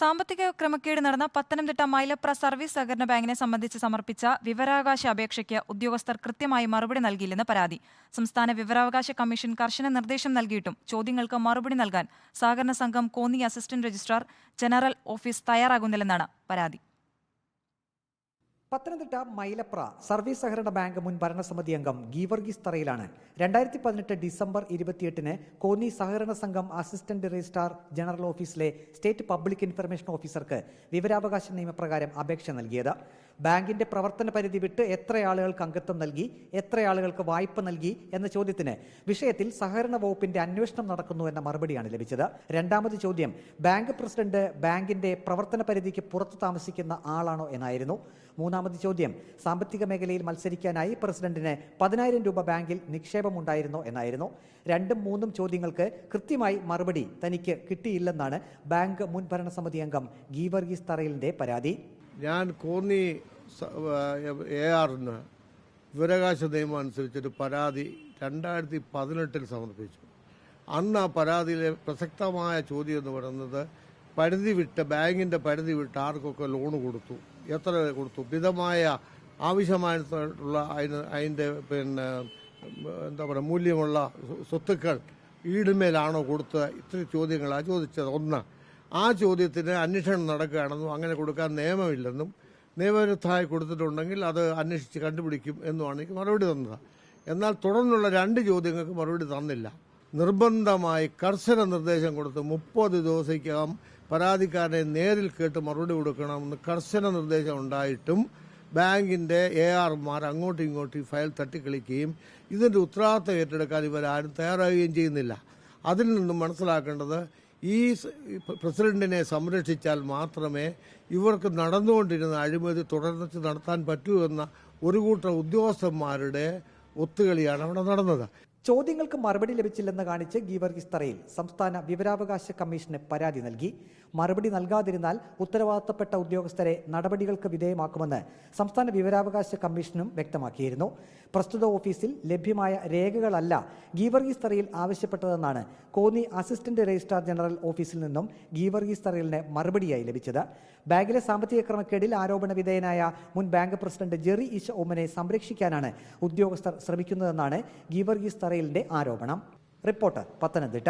സാമ്പത്തിക ക്രമക്കേട് നടന്ന പത്തനംതിട്ട മൈലപ്ര സർവീസ് സഹകരണ ബാങ്കിനെ സംബന്ധിച്ച് സമർപ്പിച്ച വിവരാവകാശ അപേക്ഷയ്ക്ക് ഉദ്യോഗസ്ഥർ കൃത്യമായി മറുപടി നൽകിയില്ലെന്ന് പരാതി. സംസ്ഥാന വിവരാവകാശ കമ്മീഷൻ കർശന നിർദ്ദേശം നൽകിയിട്ടും ചോദ്യങ്ങൾക്ക് മറുപടി നൽകാൻ സഹകരണ സംഘം Konni assistant registrar general office തയ്യാറാകുന്നില്ലെന്നാണ് പരാതി. പത്തനംതിട്ട മൈലപ്ര സർവീസ് സഹകരണ ബാങ്ക് മുൻ ഭരണസമിതി അംഗം ഗീവർഗീസ് തറയിലാണ്. രണ്ടായിരത്തി പതിനെട്ട് ഡിസംബർ ഇരുപത്തിയെട്ടിന് കോന്നി സഹകരണ സംഘം അസിസ്റ്റന്റ് രജിസ്ട്രാർ ജനറൽ ഓഫീസിലെ സ്റ്റേറ്റ് പബ്ലിക് ഇൻഫർമേഷൻ ഓഫീസർക്ക് വിവരാവകാശ നിയമപ്രകാരം അപേക്ഷ നൽകിയത്. ബാങ്കിന്റെ പ്രവർത്തന പരിധി വിട്ട് എത്ര ആളുകൾക്ക് അംഗത്വം നൽകി എത്ര ആളുകൾക്ക് വായ്പ നൽകി എന്ന ചോദ്യത്തിന് വിഷയത്തിൽ സഹകരണ വകുപ്പിന്റെ അന്വേഷണം നടക്കുന്നു എന്ന മറുപടിയാണ് ലഭിച്ചത്. രണ്ടാമത് ചോദ്യം ബാങ്ക് പ്രസിഡന്റ് ബാങ്കിന്റെ പ്രവർത്തന പരിധിക്ക് പുറത്തു താമസിക്കുന്ന ആളാണോ എന്നായിരുന്നു. മൂന്നാമത് ചോദ്യം സാമ്പത്തിക മേഖലയിൽ മത്സരിക്കാനായി പ്രസിഡന്റിന് പതിനായിരം രൂപ ബാങ്കിൽ നിക്ഷേപമുണ്ടായിരുന്നോ എന്നായിരുന്നു. രണ്ടും മൂന്നും ചോദ്യങ്ങൾക്ക് കൃത്യമായി മറുപടി തനിക്ക് കിട്ടിയില്ലെന്നാണ് ബാങ്ക് മുൻ ഭരണസമിതി അംഗം ഗീവർഗീസ് തറയിലിന്റെ പരാതി. ഞാൻ കോന്നി വിവരാവകാശ നിയമം അനുസരിച്ചൊരു പരാതി രണ്ടായിരത്തി പതിനെട്ടിൽ സമർപ്പിച്ചു. അന്ന് ആ പരാതിയിലെ പ്രസക്തമായ ചോദ്യം എന്ന് പറയുന്നത് പരിധി വിട്ട് ബാങ്കിന്റെ പരിധി വിട്ട് ആർക്കൊക്കെ ലോണ് കൊടുത്തു. എത്ര കൊടുത്തു? മിതമായ ആവശ്യമായിട്ടുള്ള അതിന് അതിന്റെ പിന്നെ എന്താ പറയുക മൂല്യമുള്ള സ്വത്തുക്കൾ ഈടുമേലാണോ കൊടുത്തത്? ഇത്ര ചോദ്യങ്ങളാണ് ചോദിച്ചത് ഒന്ന് ആ ചോദ്യത്തിന് അന്വേഷണം നടക്കുകയാണെന്നും അങ്ങനെ കൊടുക്കാൻ നിയമമില്ലെന്നും നിയമവിരുദ്ധമായി കൊടുത്തിട്ടുണ്ടെങ്കിൽ അത് അന്വേഷിച്ച് കണ്ടുപിടിക്കും എന്നുമാണ് എനിക്ക് മറുപടി തന്നത്. എന്നാൽ തുടർന്നുള്ള രണ്ട് ചോദ്യങ്ങൾക്ക് മറുപടി തന്നില്ല. നിർബന്ധമായി കർശന നിർദ്ദേശം കൊടുത്ത് മുപ്പത് ദിവസത്തേക്കകം പരാതിക്കാരനെ നേരിൽ കേട്ട് മറുപടി കൊടുക്കണമെന്ന് കർശന നിർദ്ദേശം ഉണ്ടായിട്ടും ബാങ്കിന്റെ എ ആർമാർ അങ്ങോട്ടും ഇങ്ങോട്ടും ഫയൽ തട്ടിക്കളിക്കുകയും ഇതിന്റെ ഉത്തരവാദിത്തം ഏറ്റെടുക്കാൻ ഇവരാരും തയ്യാറാകുകയും ചെയ്യുന്നില്ല. അതിൽ നിന്നും മനസ്സിലാക്കേണ്ടത് ഈ പ്രസിഡന്റിനെ സംരക്ഷിച്ചാൽ മാത്രമേ ഇവർക്ക് നടന്നുകൊണ്ടിരുന്ന അഴിമതി തുടർന്ന് നടത്താൻ പറ്റൂ എന്ന ഒരു കൂട്ടം ഉദ്യോഗസ്ഥന്മാരുടെ ഒത്തുകളിയാണ് അവിടെ നടന്നത്. ചോദ്യങ്ങൾക്ക് മറുപടി ലഭിച്ചില്ലെന്ന് കാണിച്ച് ഗീവർഗീസ് തറയിൽ സംസ്ഥാന വിവരാവകാശ കമ്മീഷന് പരാതി നൽകി. മറുപടി നൽകാതിരുന്നാൽ ഉത്തരവാദിത്തപ്പെട്ട ഉദ്യോഗസ്ഥരെ നടപടികൾക്ക് വിധേയമാക്കുമെന്ന് സംസ്ഥാന വിവരാവകാശ കമ്മീഷനും വ്യക്തമാക്കിയിരുന്നു. പ്രസ്തുത ഓഫീസിൽ ലഭ്യമായ രേഖകളല്ല ഗീവർഗീസ് തറയിൽ ആവശ്യപ്പെട്ടതെന്നാണ് കോന്നി അസിസ്റ്റന്റ് രജിസ്ട്രാർ ജനറൽ ഓഫീസിൽ നിന്നും ഗീവർഗീസ് തറയിലിന് മറുപടിയായി ലഭിച്ചത്. ബാങ്കിലെ സാമ്പത്തിക ക്രമക്കേടിൽ ആരോപണ വിധേയനായ മുൻ ബാങ്ക് പ്രസിഡന്റ് ജെറി ഈശ ഓമനെ സംരക്ഷിക്കാനാണ് ഉദ്യോഗസ്ഥർ ശ്രമിക്കുന്നതെന്നാണ് ഗീവർഗീസ് തറയിലിന്റെ ആരോപണം. റിപ്പോർട്ടർ പത്തനംതിട്ട.